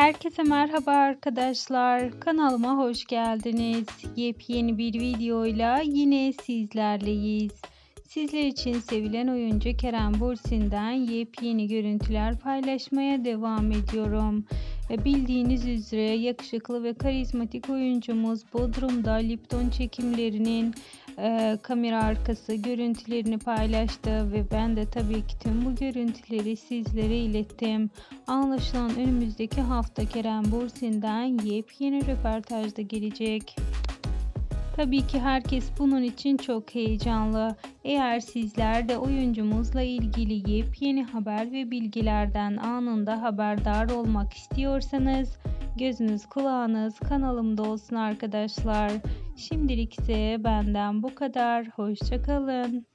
Herkese merhaba arkadaşlar. Kanalıma hoş geldiniz. Yepyeni bir videoyla yine sizlerleyiz. Sizler için sevilen oyuncu Kerem Bürsin'den yepyeni görüntüler paylaşmaya devam ediyorum. E, Bildiğiniz üzere yakışıklı ve karizmatik oyuncumuz Bodrum'da Lipton çekimlerinin e, kamera arkası görüntülerini paylaştı ve ben de tabii ki tüm bu görüntüleri sizlere ilettim. Anlaşılan önümüzdeki hafta Kerem Bürsin'den yepyeni röportajda gelecek. Tabii ki herkes bunun için çok heyecanlı. Eğer sizler de oyuncumuzla ilgili yepyeni haber ve bilgilerden anında haberdar olmak istiyorsanız gözünüz kulağınız kanalımda olsun arkadaşlar. Şimdilik ise benden bu kadar. Hoşçakalın.